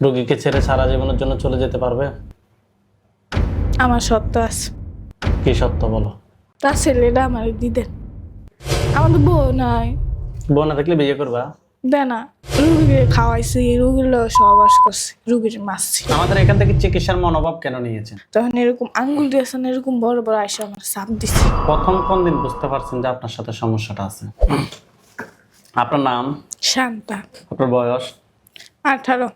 রোগীকে ছেড়ে সারা জীবনের জন্য চলে যেতে পারবে? আমার সত্য আছে। কি সত্য বলো? তার ছেলেটা আমার দিদেন আমার তো বউ নাই। বউ না থাকলে বিয়ে করবা? দে না। রুগীকে খাওয়াইছি রুগীর সহবাস করছি রুগীর মারছি। আমাদের এখান থেকে চিকিৎসার মনোভাব কেন নিয়েছেন? তখন এরকম আঙ্গুল দিয়েছেন এরকম বড় বড় আইসা আমার চাপ দিছে। প্রথম কোন দিন বুঝতে পারছেন যে আপনার সাথে সমস্যাটা আছে? আপনার নাম? শান্তা। আপনার বয়স? আঠারো।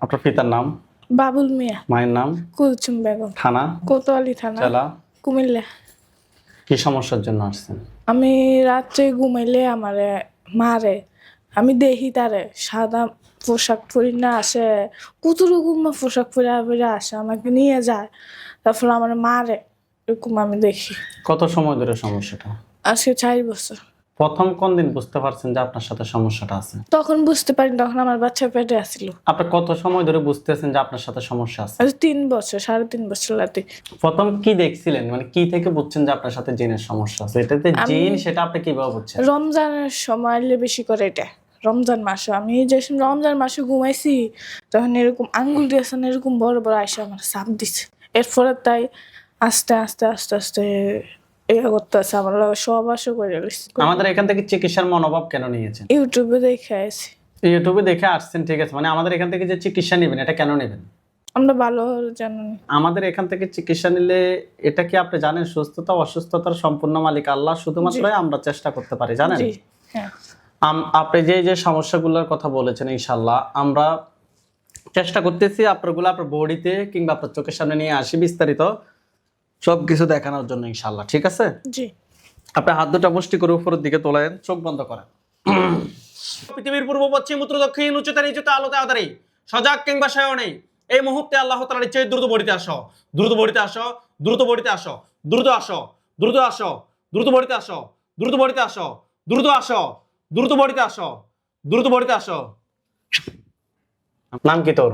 আপনার পিতার নাম? বাবুল মিয়া। মায়ের নাম? কুলচুম বেগম। থানা? কোতোয়ালি থানা। জেলা? কুমিল্লা। কি সমস্যার জন্য আসছেন? আমি রাত্রে ঘুমাইলে আমারে মারে। আমি দেখি তারে সাদা পোশাক পরি না আসে কত রকম পোশাক পরে পরে আসে আমাকে নিয়ে যায়। তারপর আমার মারে এরকম আমি দেখি। কত সময় ধরে সমস্যাটা? আজকে চার বছর। প্রথম কোন দিন বুঝতে পারছেন যে আপনার সাথে সমস্যাটা আছে? তখন বুঝতে পারি তখন আমার বাচ্চা পেটে আসছিল আপনি কত সময় ধরে বুঝতেছেন যে আপনার সাথে সমস্যা আছে? আজ তিন বছর সাড়ে তিন বছর রাতে। প্রথম কি দেখছিলেন? মানে কি থেকে বুঝছেন যে আপনার সাথে জিনের সমস্যা আছে? এটাতে জিন সেটা আপনি কীভাবে বুঝছেন? রমজানের সময় বেশি করে এটা রমজান মাসে। আমি যে রমজান মাসে ঘুমাইছি তখন এরকম আঙ্গুল দিয়েছেন এরকম বড় বড় আইসা আমার চাপ দিছে। এরপরে তাই আস্তে আস্তে আস্তে আস্তে এ করতে আছে আমার লগে সহবাসও করে লইছি। আমাদের এখান থেকে চিকিৎসার মনোভাব কেন নিয়েছেন? ইউটিউবে দেখে আছি ইউটিউবে দেখে আসছেন ঠিক আছে। মানে আমাদের এখান থেকে যে চিকিৎসা নেবেন এটা কেন নেবেন? আমরা ভালো জানি। আমাদের এখান থেকে চিকিৎসা নিলে এটা কি আপনি জানেন সুস্থতা অসুস্থতার সম্পূর্ণ মালিক আল্লাহ শুধুমাত্র আমরা চেষ্টা করতে পারি জানেন? জি হ্যাঁ। আম- আপনি যে যে সমস্যাগুলোর কথা বলেছেন ইনশাল্লাহ আমরা চেষ্টা করতেছি আপনারগুলো আপনার বডিতে কিংবা আপনার চোখের সামনে নিয়ে আসি বিস্তারিত। সব কিছু দেখানোর জন্য ইনশাল্লাহ ঠিক আছে? জি। আপনি হাত দুটা মুষ্টি করে উপরের দিকে তোলেন চোখ বন্ধ করেন। পৃথিবীর পূর্ব পশ্চিম উত্তর দক্ষিণ উচ্চতা নিচুতে আলোতে আদারি সজাগ কিংবা সহায় নেই এই মুহূর্তে আল্লাহ তালার ইচ্ছে দ্রুত বড়িতে আসো দ্রুত বড়িতে আসো দ্রুত বড়িতে আসো দ্রুত আসো দ্রুত আসো দ্রুত বড়িতে আসো দ্রুত বড়িতে আসো দ্রুত আসো দ্রুত বড়িতে আসো দ্রুত বড়িতে আসো। নাম কি তোর?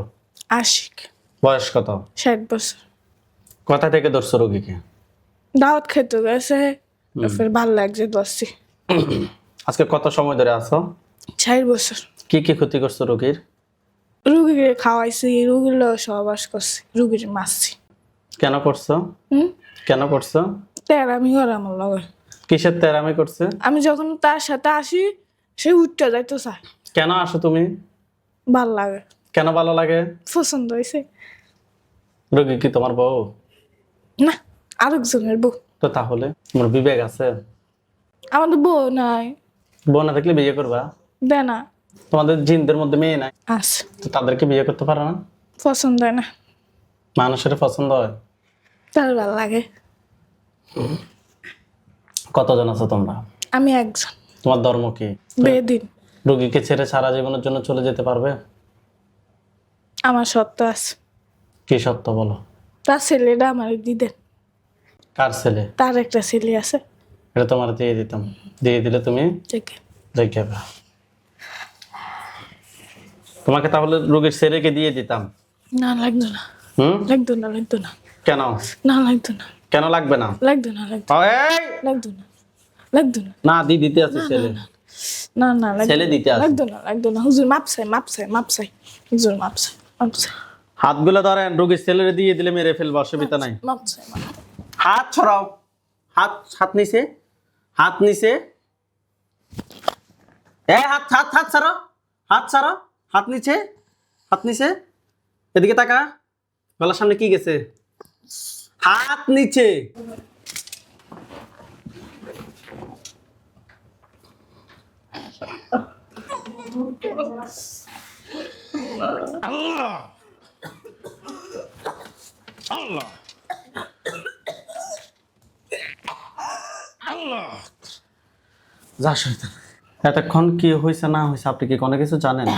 আশিক। বয়স কত? ষাট বছর। কোথা থেকে ধরছো রোগীকে? দাওয়াত খেতে গেছে ফের ভালো লাগছে দশটি আজকে কত সময় ধরে আছো? চার বছর। কি কি ক্ষতি করছ রোগীর? রুগীকে খাওয়াইছি রুগীর সহবাস করছি রুগীর মারছি। কেন করছ? কেন করছ? তেরামি করে আমার লগে। কিসের তেরামি করছে? আমি যখন তার সাথে আসি সে উঠতে যাইতো চায় কেন আসো তুমি? ভালো লাগে। কেন ভালো লাগে? পছন্দ হয়েছে রোগী কি তোমার বউ? না আরেকজনের বউ। তো তাহলে তোমার বিবেক আছে? আমার তো বউ নাই। বউ না থাকলে বিয়ে করবা? দে না। তোমাদের জিনদের মধ্যে মেয়ে নাই? আছে। তো তাদেরকে বিয়ে করতে পারো না? পছন্দ হয় না। মানুষের পছন্দ হয়? তার ভালো লাগে। কতজন আছো তোমরা? আমি একজন। তোমার ধর্ম কি? বেদিন। রোগীকে ছেড়ে সারা জীবনের জন্য চলে যেতে পারবে? আমার সত্য আছে। কি সত্য বলো? তার ছেলেটা আমার দিদেন কার ছেলে? তার একটা ছেলে আছে। এটা তোমার দিয়ে দিতাম। দিয়ে দিলে তুমি দেখে। তোমাকে তাহলে রোগীর ছেলেকে দিয়ে দিতাম? না লাগতো না। হুম? লাগতো না লাগতো না। কেন? না লাগতো না। কেন লাগবে না? লাগতো না লাগতো এই! লাগতো না। লাগতো না। না দি দিতে আছে ছেলে। না। না ছেলে দিতে আছে। লাগতো না লাগতো না। হুজুর মাপ চাই মাপ চাই। মাপ হুজুর মাপ চাই মাপ চাই। হাতগুলো ধরেন রোগীর ছেলেরে দিয়ে দিলে মেরে ফেলব অসুবিধা নাই। হাত ছড়াও হাত হাত নিচে হাত নিচে। এ হাত হাত হাত ছাড়ো। হাত ছাড়ো। হাত নিচে হাত নিচে। এদিকে তাকা। গলার সামনে কি গেছে? হাত নিচে। যা শয়তান। এতক্ষণ কি হয়েছে না হয়েছে আপনি কি কোনো কিছু জানেন?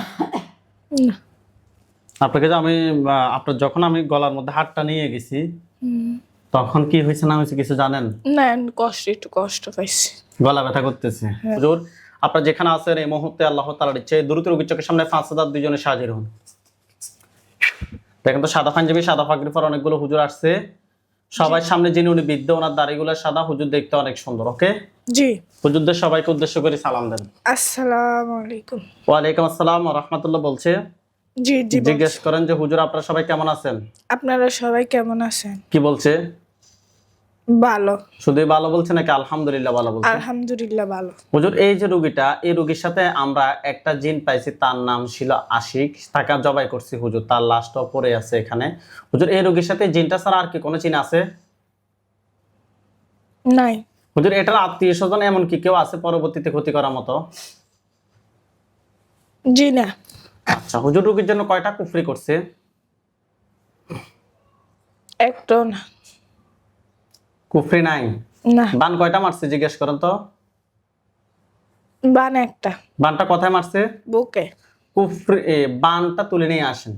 আপনাকে যে আমি আহ, আপনার যখন আমি গলার মধ্যে হাতটা নিয়ে গেছি তখন কি হয়েছে না হয়েছে কিছু জানেন? না কষ্ট একটু কষ্ট পাইছি। গলা ব্যথা করতেছে। হুজুর আপনার যেখানে আছেন এই মুহূর্তে আল্লাহ তালার ইচ্ছে দ্রুত রোগীর চোখের সামনে পাঁচ হাজার দুজনে সাজির হন দেখেন তো সাদা পাঞ্জাবি সাদা পাগড়ি পর অনেকগুলো হুজুর আসছে। সবাই সামনে যিনি উনি বৃদ্ধ ওনার দাড়িগুলো সাদা হুজুর দেখতে অনেক সুন্দর ওকে? জি। হুজুরদের সবাইকে উদ্দেশ্য করে সালাম দেন। আসসালামু আলাইকুম। ওয়া আলাইকুম আসসালাম ওয়া রাহমাতুল্লাহ বলছে। জি জি জিজ্ঞেস করেন যে হুজুর আপনারা সবাই কেমন আছেন? আপনারা সবাই কেমন আছেন? কি বলছে? ভালো। শুধুই ভালো বলছে নাকি আলহামদুলিল্লাহ ভালো বলছে? আলহামদুলিল্লাহ ভালো। হুজুর এই যে রুগীটা এই রুগীর সাথে আমরা একটা জিন পাইছি তার নাম ছিল আশিক। তাকে জবাই করছি হুজুর তার লাশটাও পড়ে আছে এখানে। হুজুর এই রুগীর সাথে জিনটা ছাড়া আর কি কোনো চিন আছে? নাই। হুজুর এটার আত্মীয় স্বজন এমন কি কেউ আছে পরবর্তীতে ক্ষতি করার মতো? জি না। আচ্ছা হুজুর রুগীর জন্য কয়টা কুফরি করছে? একটু না। কুফরি নাই? না। বান কয়টা মারছে জিজ্ঞেস করেন তো? বান একটা। বানটা কোথায় মারছে? বুকে। কুফরি বানটা তুলে নিয়ে আসেন।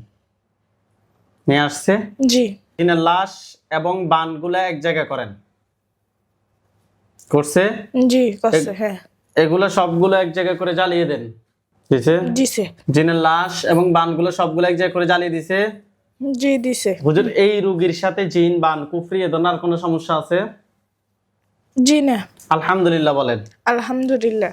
নিয়ে আসছে? জি। তিনি লাশ এবং বানগুলা এক জায়গায় করেন। করছে? জি করছে হ্যাঁ। এগুলো সবগুলো এক জায়গায় করে জ্বালিয়ে দেন। দিছে? দিছে। জিনের লাশ এবং বানগুলো সবগুলো এক জায়গায় করে জ্বালিয়ে দিছে। জি দিছে। হুজুর এই রোগীর সাথে জিন বান কুফরি এ ধরনের কোনো সমস্যা আছে? জি না। আলহামদুলিল্লাহ বলেন। আলহামদুলিল্লাহ।